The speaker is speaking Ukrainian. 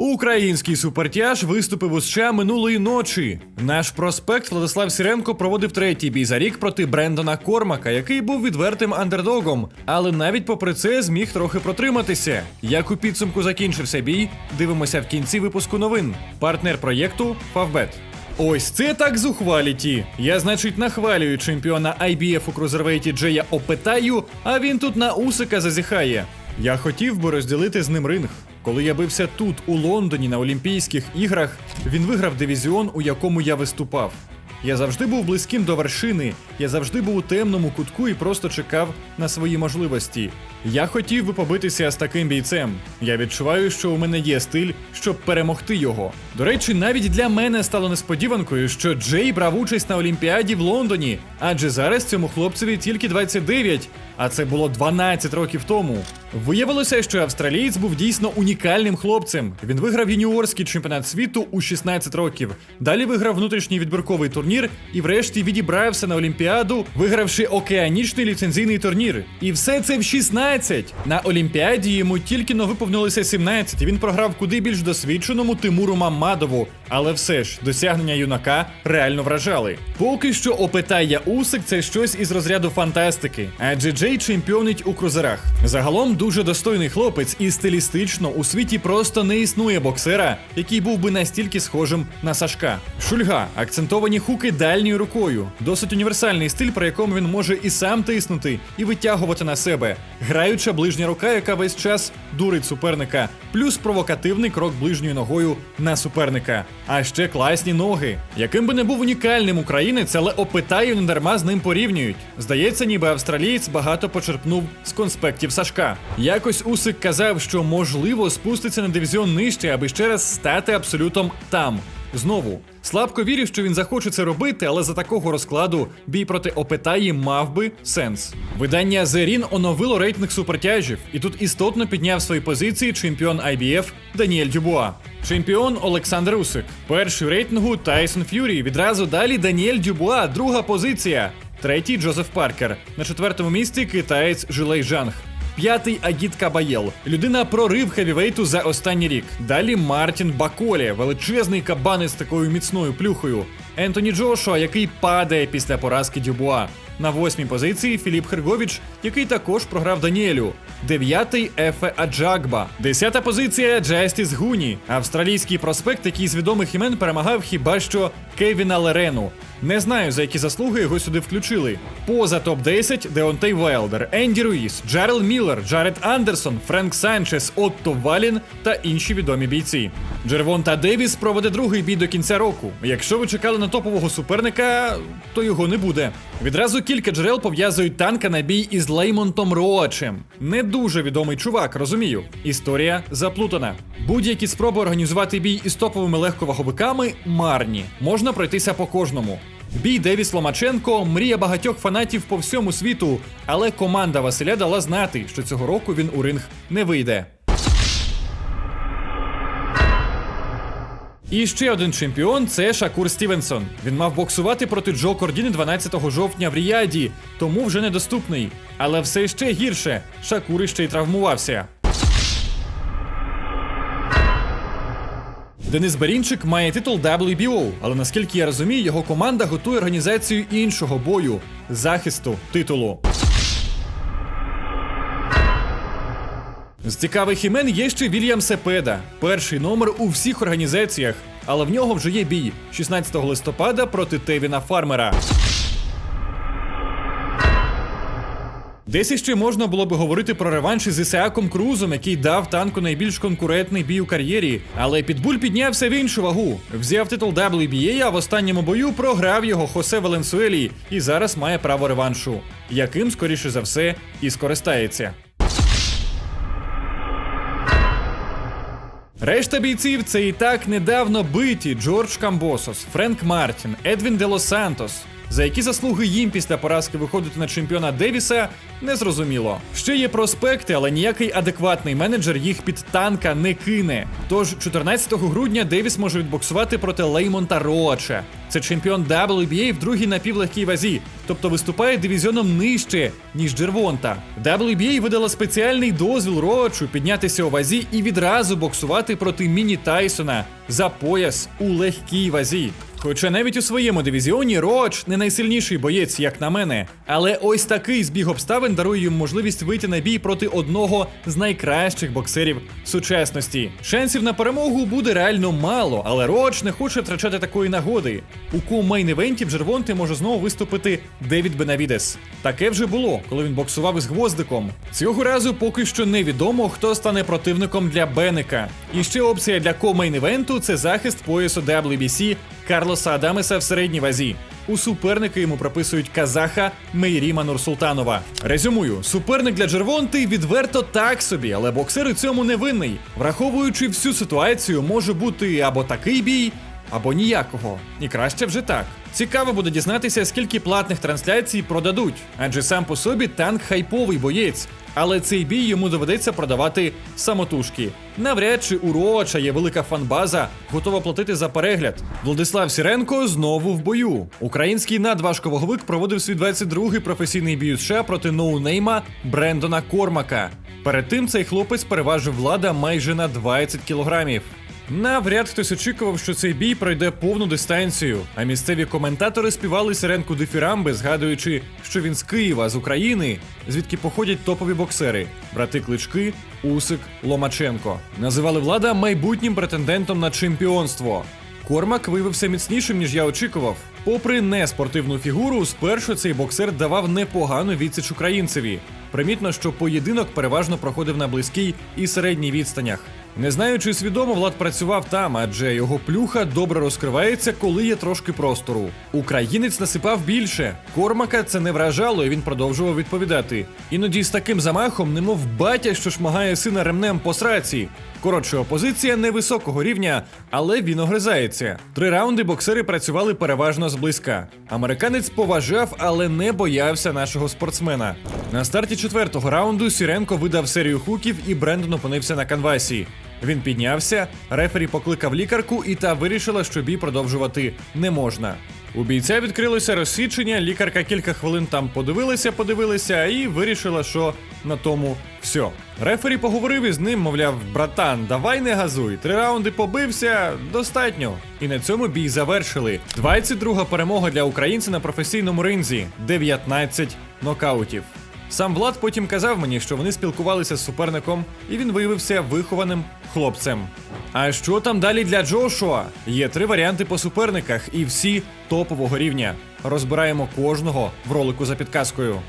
Український супертяж виступив у США минулої ночі. Наш проспект Владислав Сіренко проводив третій бій за рік проти Брендона Кормака, який був відвертим андердогом, але навіть попри це зміг трохи протриматися. Як у підсумку закінчився бій, дивимося в кінці випуску новин. Партнер проєкту Фавбет. Ось це так зухваліті. Я, значить, нахвалюю чемпіона IBF у крузервейті Джея Опетаю, а він тут на усика зазіхає. Я хотів би розділити з ним ринг. Коли я бився тут, у Лондоні, на Олімпійських іграх, він виграв дивізіон, у якому я виступав. Я завжди був близьким до вершини, я завжди був у темному кутку і просто чекав на свої можливості. Я хотів би побитися з таким бійцем. Я відчуваю, що у мене є стиль, щоб перемогти його. До речі, навіть для мене стало несподіванкою, що Джей брав участь на Олімпіаді в Лондоні, адже зараз цьому хлопцеві тільки 29, а це було 12 років тому. Виявилося, що австралієць був дійсно унікальним хлопцем. Він виграв юніорський чемпіонат світу у 16 років. Далі виграв внутрішній відбірковий турнір і, врешті, відібрався на Олімпіаду, вигравши океанічний ліцензійний турнір. І все це в 16. На Олімпіаді йому тільки но виповнилося 17, і він програв куди більш досвідченому Тимуру Маммадову. Але все ж, досягнення юнака реально вражали. Поки що опитає Усик це щось із розряду фантастики, адже Джей чемпіонить у крузерах. Загалом дуже достойний хлопець, і стилістично у світі просто не існує боксера, який був би настільки схожим на Сашка. Шульга, акцентовані хуки дальньою рукою, досить універсальний стиль, при якому він може і сам тиснути, і витягувати на себе. Граюча ближня рука, яка весь час дурить суперника, плюс провокативний крок ближньою ногою на суперника. А ще класні ноги. Яким би не був унікальним українець, але опитаю не дарма з ним порівнюють. Здається, ніби австралієць багато почерпнув з конспектів Сашка. Якось Усик казав, що можливо спуститься на дивізіон нижче, аби ще раз стати абсолютом там. Знову слабко вірю, що він захоче це робити, але за такого розкладу бій проти Опитаї мав би сенс. Видання Зерін оновило рейтинг супертяжів, і тут істотно підняв свої позиції чемпіон IBF Даніель Дюбуа. Чемпіон Олександр Усик. Перший в рейтингу Тайсон Ф'юрі. Відразу далі Даніель Дюбуа, друга позиція. Третій Джозеф Паркер. На четвертому місці китаєць Жилей Жанг. П'ятий Агіт Кабаєл. Людина прорив хевівейту за останній рік. Далі Мартін Баколі, величезний кабан із такою міцною плюхою. Ентоні Джошуа, який падає після поразки Дюбуа. На восьмій позиції Філіп Херговіч, який також програв Даніелю. Дев'ятий Ефе Аджагба. Десята позиція Джастіс Гуні. Австралійський проспект, який з відомих імен перемагав хіба що Кевіна Лерену. Не знаю, за які заслуги його сюди включили. Поза топ-10 Деонтей Вайлдер, Енді Руїс, Джерел Міллер, Джаред Андерсон, Френк Санчес, Отто Валін та інші відомі бійці. Джервонта Девіс проведе другий бій до кінця року. Якщо ви чекали на топового суперника, то його не буде. Відразу кілька джерел пов'язують танка на бій із Леймонтом Роачем. Не дуже відомий чувак, розумію. Історія заплутана. Будь-які спроби організувати бій із топовими легковаговиками марні. Можна пройтися по кожному. Бій Девіс Ломаченко мрія багатьох фанатів по всьому світу, але команда Василя дала знати, що цього року він у ринг не вийде. І ще один чемпіон це Шакур Стівенсон. Він мав боксувати проти Джо Кордіни 12 жовтня в Ріаді, тому вже недоступний. Але все ще гірше. Шакур іще й травмувався. Денис Берінчик має титул WBO, але наскільки я розумію, його команда готує організацію іншого бою захисту титулу. З цікавих імен є ще Вільям Сепеда, перший номер у всіх організаціях, але в нього вже є бій 16 листопада проти Тевіна Фармера. Десь іще можна було би говорити про реванш із Ісеаком Крузом, який дав танку найбільш конкурентний бій у кар'єрі. Але Підбуль піднявся в іншу вагу. Взяв титул WBA, а в останньому бою програв його Хосе Валенсуелі і зараз має право реваншу, яким, скоріше за все, і скористається. Решта бійців це і так недавно биті Джордж Камбосос, Френк Мартін, Едвін Дело Сантос. За які заслуги їм після поразки виходити на чемпіона Девіса, незрозуміло. Ще є проспекти, але ніякий адекватний менеджер їх під танка не кине. Тож 14 грудня Девіс може відбоксувати проти Леймонта Роача. Це чемпіон WBA в другій напівлегкій вазі, тобто виступає дивізіоном нижче, ніж Джервонта. WBA видала спеціальний дозвіл Роачу піднятися у вазі і відразу боксувати проти Міні Тайсона за пояс у легкій вазі. Хоча навіть у своєму дивізіоні Роач не найсильніший боєць, як на мене. Але ось такий збіг обставин дарує йому можливість вийти на бій проти одного з найкращих боксерів сучасності. Шансів на перемогу буде реально мало, але Роач не хоче втрачати такої нагоди. У ком-мейн-івенті в Жервонти може знову виступити Девід Бенавідес. Таке вже було, коли він боксував із гвоздиком. Цього разу поки що невідомо, хто стане противником для Бенека. І ще опція для ком-мейн-івенту – це захист поясу WBC Карлоса Адамеса в середній вазі. У суперники йому прописують казаха Мейріма Нурсултанова. Резюмую, суперник для Джервонти відверто так собі, але боксер у цьому не винний. Враховуючи всю ситуацію, може бути або такий бій, або ніякого. І краще вже так. Цікаво буде дізнатися, скільки платних трансляцій продадуть, адже сам по собі танк хайповий боєць. Але цей бій йому доведеться продавати самотужки. Навряд чи у є велика фанбаза, готова платити за перегляд. Владислав Сіренко знову в бою. Український надважковаговик проводив свій 22-й професійний бій США проти ноунейма Брендона Кормака. Перед тим цей хлопець переважив влада майже на 20 кілограмів. Навряд хтось очікував, що цей бій пройде повну дистанцію, а місцеві коментатори співали сиренку дифірамби, згадуючи, що він з Києва, з України, звідки походять топові боксери: брати Клички, Усик, Ломаченко. Називали влада майбутнім претендентом на чемпіонство. Кормак виявився міцнішим, ніж я очікував. Попри неспортивну фігуру, спершу цей боксер давав непогану відсіч українцеві. Примітно, що поєдинок переважно проходив на близькій і середній відстанях. Не знаю, чи свідомо Влад працював там, адже його плюха добре розкривається, коли є трошки простору. Українець насипав більше. Кормака це не вражало, і він продовжував відповідати. Іноді з таким замахом, немов батя, що шмагає сина ремнем по сраці. Коротше, опозиція невисокого рівня, але він огризається. Три раунди боксери працювали переважно зблизька. Американець поважав, але не боявся нашого спортсмена. На старті четвертого раунду Сіренко видав серію хуків, і Брендон опинився на канвасі. Він піднявся, рефері покликав лікарку, і та вирішила, що бій продовжувати не можна. У бійця відкрилося розсічення, лікарка кілька хвилин там подивилася, подивилася і вирішила, що на тому все. Рефері поговорив із ним, мовляв, братан, давай не газуй. Три раунди побився, достатньо. І на цьому бій завершили. 22-га перемога для українця на професійному ринзі 19 нокаутів. Сам Влад потім казав мені, що вони спілкувалися з суперником, і він виявився вихованим хлопцем. А що там далі для Джошуа? Є три варіанти по суперниках, і всі топового рівня. Розбираємо кожного в ролику за підказкою.